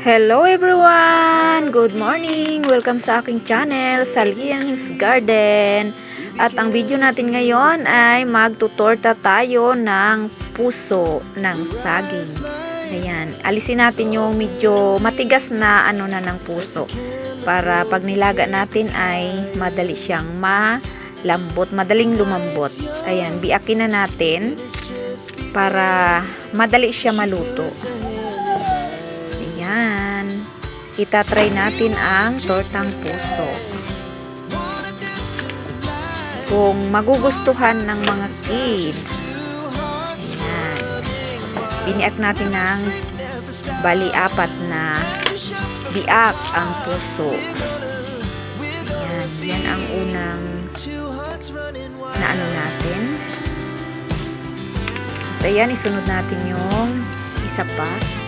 Hello everyone! Good morning! Welcome sa aking channel, Salian's Garden. At ang video natin ngayon ay magtutorta tayo ng puso ng saging. Ayan, alisin natin yung medyo matigas na ano na ng puso. Para pag nilaga natin ay madali siyang malambot, madaling lumambot. Ayan, biakin na natin para madali siya maluto. Ayan. Itatry natin ang tortang puso. Kung magugustuhan ng mga kids. Ayan. Biniak natin ng bali apat na biak ang puso. Ayan. Yan ang unang na ano natin. At ayan, isunod natin yung isa pa.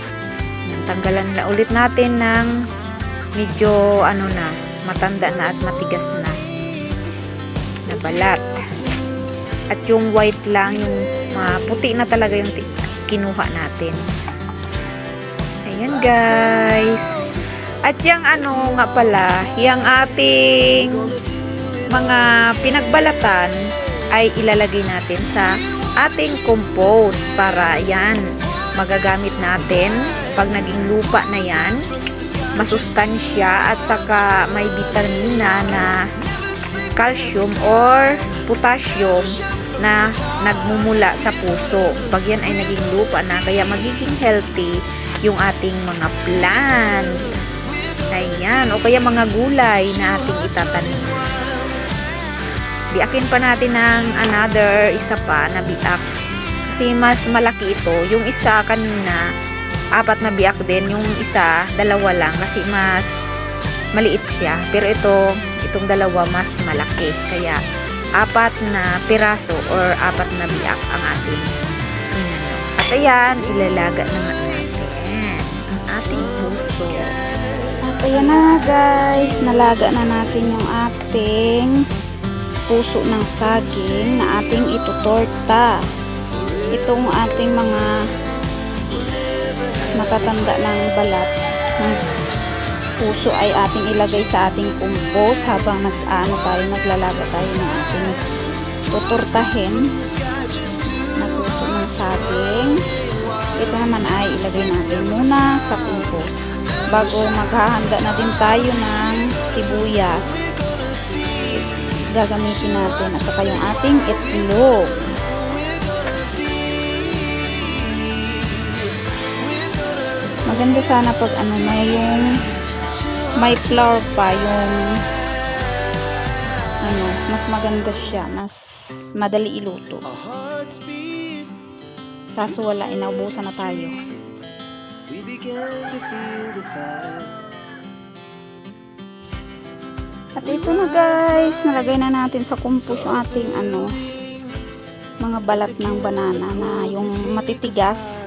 Tanggalan na ulit natin ng medyo ano na, matanda na at matigas na na balat. At yung white lang, yung uh, puti na talaga yung kinuha natin. Ayan guys. At yung ano nga pala, yung ating mga pinagbalatan ay ilalagay natin sa ating compost para yan magagamit natin. Pag naging lupa na yan masustansya at saka may vitamina na calcium or potassium na nagmumula sa puso. Pag yan ay naging lupa na kaya magiging healthy yung ating mga plant. Ayan o kaya mga gulay na ating itatanim. Biakin pa natin ng another isa pa na biak kasi mas malaki ito. Yung isa kanina apat na biak din. Yung isa dalawa lang kasi mas maliit siya. Pero ito itong dalawa mas malaki. Kaya apat na piraso or apat na biak ang ating inano. At ayan ilalaga na nga natin ang ating puso. At ayan na guys, nalaga na natin yung ating puso ng saging na ating itutorta. Itong ating mga matatanda ng balat. Ng puso ay ating ilagay sa ating compost habang nag-ano tayo, naglalaga tayo ng ating tutortahin na puso ng saging. Ito naman ay ilagay natin muna sa compost bago maghahanda na din tayo ng sibuyas gagamitin natin at saka yung ating itlog maganda sana pag ano na yung may flour pa yung ano mas maganda siya mas madali iluto kaso wala inaubusan na tayo We began. At ito na guys, nalagay na natin sa compost yung ating ano, mga balat ng banana na yung matitigas.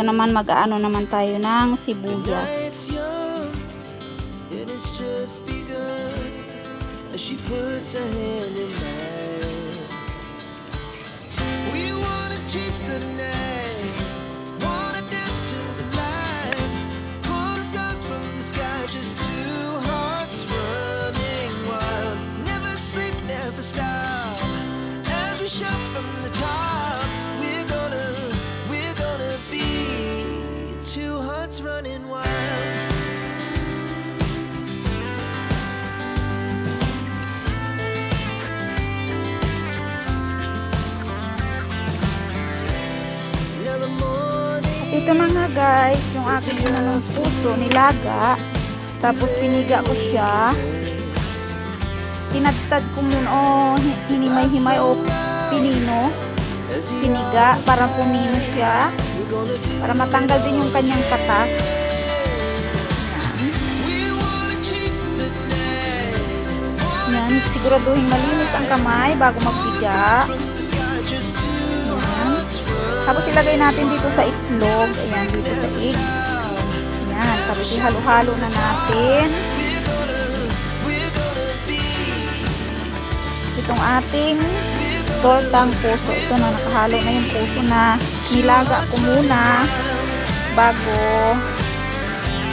Ito naman mag-aano naman tayo ng sibuyas. We wanna chase the night, guys, yung aking ginanong puso, nilaga. Tapos piniga ko siya. Tinadtad ko muna, o hi- hinimay-himay o pinino. Piniga para pumino siya. Para matanggal din yung kanyang katas. Yan, siguraduhin malinis ang kamay bago magpiga. Tapos ilagay natin dito sa itlog. Ayan, dito sa egg. Yan, tapos ihalo-halo na natin. Itong ating tortang puso. Ito na, nakahalo na yung puso na nilaga ko muna bago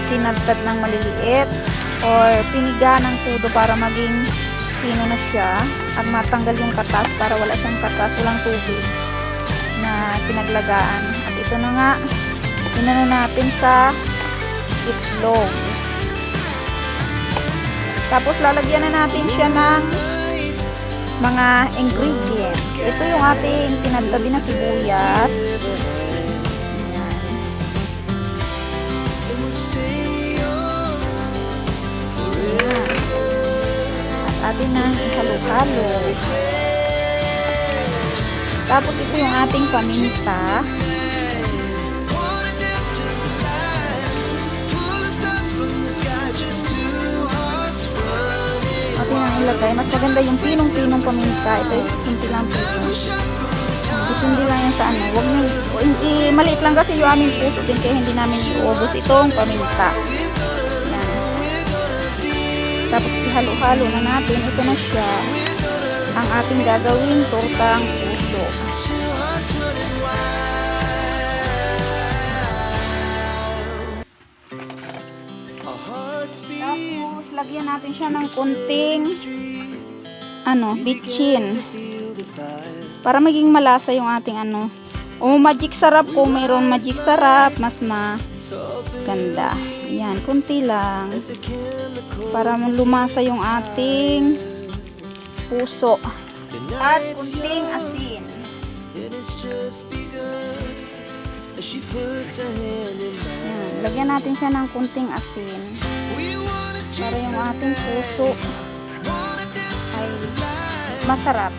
tinadtad ng maliliit or piniga ng tudo para maging sino na siya at matanggal yung katas para wala siyang katas, walang tubig na pinaglagaan. At ito na nga, inano natin sa itlog. Tapos lalagyan na natin siya ng mga ingredients. Ito yung ating tinadtabi na sibuyas. At atin na halo-halo. Tapos ito yung ating paminta. Atin ang ilagay. Mas maganda yung pinong-pinong paminta. Ito yung hindi lang pinong. Hindi lang yan sa ano. Huwag na, hindi, maliit lang kasi yung aming puso din kaya hindi namin iubos itong paminta. Yan. Tapos ihalo-halo na natin. Ito na siya. Ang ating gagawin tortang puso. Beat Tapos lagyan natin siya ng kunting ano, bitchin. Para maging malasa yung ating ano. O magic sarap kung mayroon magic sarap, mas maganda. Yan, kunti lang. Para lumasa yung ating puso. At kunting asin. It has just begun. As she puts her hand in mine. Yan, lagyan natin siya ng kunting asin. Para yung ating puso ay masarap.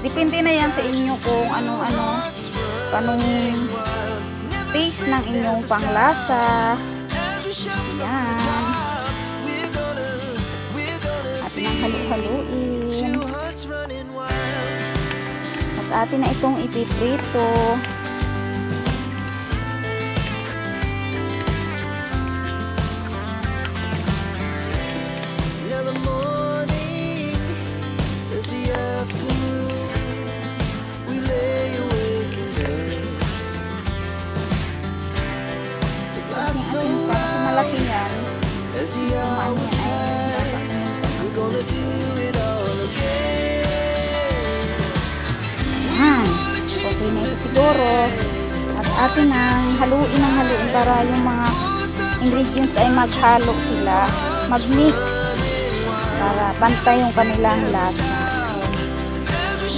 Depende na yan sa inyo kung anong-ano, panong taste ng inyong panglasa. As we shout from At atin na itong ipiprito. Now the morning is the Okay na siguro. At atin ang haluin ang haluin para yung mga ingredients ay maghalo sila. Mag-mix. Para pantay yung kanilang lasa.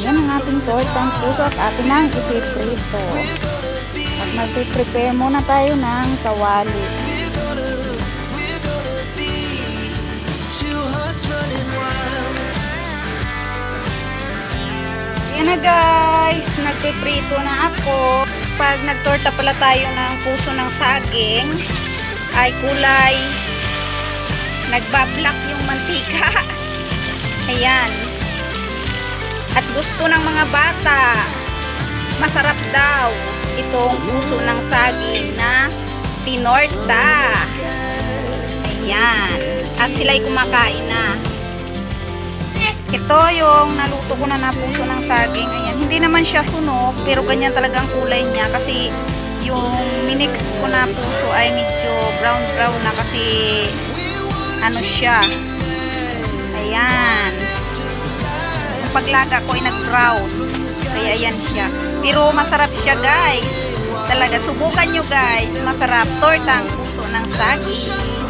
Yan ang ating tortang puso at atin ang ipiprito. At mag-prepare muna tayo ng kawali. Yan na guys, nagpiprito na ako. Pag nagtorta pala tayo ng puso ng saging, ay kulay nagbablock yung mantika. Ayan. At gusto ng mga bata, masarap daw itong puso ng saging na tinorta. Ayan. At sila'y kumakain na. Ito yung naluto ko na na puso ng saging. Ayan. Hindi naman siya sunog, pero ganyan talagang kulay niya kasi yung minix ko na puso ay medyo brown brown na kasi ano siya. Ayan. Yung paglaga ko ay nag-brown. Kaya ayan siya. Pero masarap siya guys. Talaga, subukan nyo guys. Masarap. Tortang puso ng saging.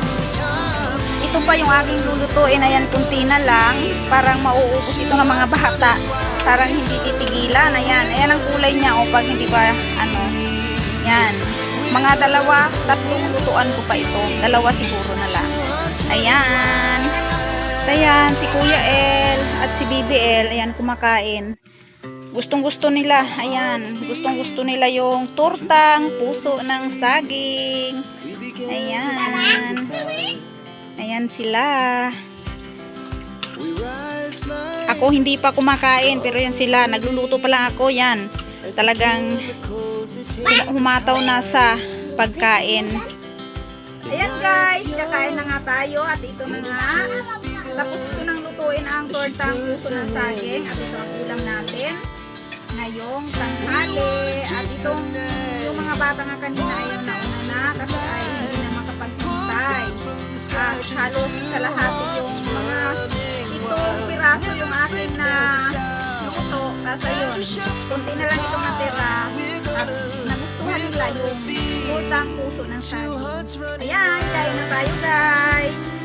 Ito pa yung aking lulutuin. Ayan, kunti na lang. Parang mauubos ito ng mga bata. Parang hindi titigilan. Ayan, ayan ang kulay niya. O pag hindi ba, ano, yan. Mga dalawa, tatlong lutuan ko pa ito. Dalawa siguro na lang. Ayan. Ayan, si Kuya El at si BBL, ayan, kumakain. Gustong gusto nila, ayan, gustong gusto nila yung tortang puso ng saging. Ayan. Ayan sila. Ako hindi pa kumakain, pero yan sila. Nagluluto pa lang ako, yan. Talagang humataw na sa pagkain. Ayan guys, kakain na nga tayo at ito na nga. Tapos ito nang lutuin ang tortang puso ng saging at ito ang ulam natin. Ngayong tanghali at itong yung mga bata nga kanina ay nauna na kasi uh, halos kalahati yung mga itong piraso yung akin na luto. At ayun, kunti na lang itong natira. At nagustuhan nila yung utang puso ng sari. Ayan, kain na tayo guys!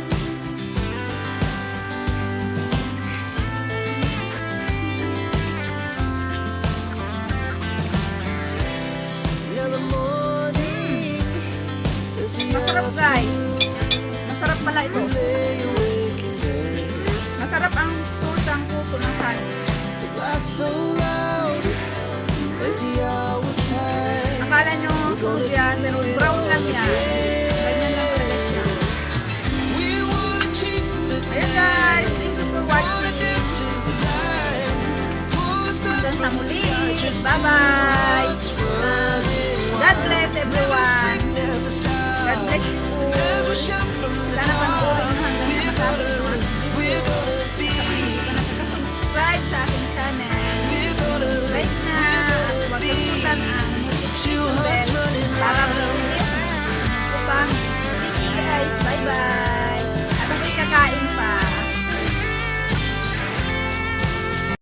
Akala nyo food yan, pero brown lang yan. Ganyan lang talaga siya. Ayan guys, thank you for watching. Hanggang sa muli. Bye-bye. God bless everyone. God bless you.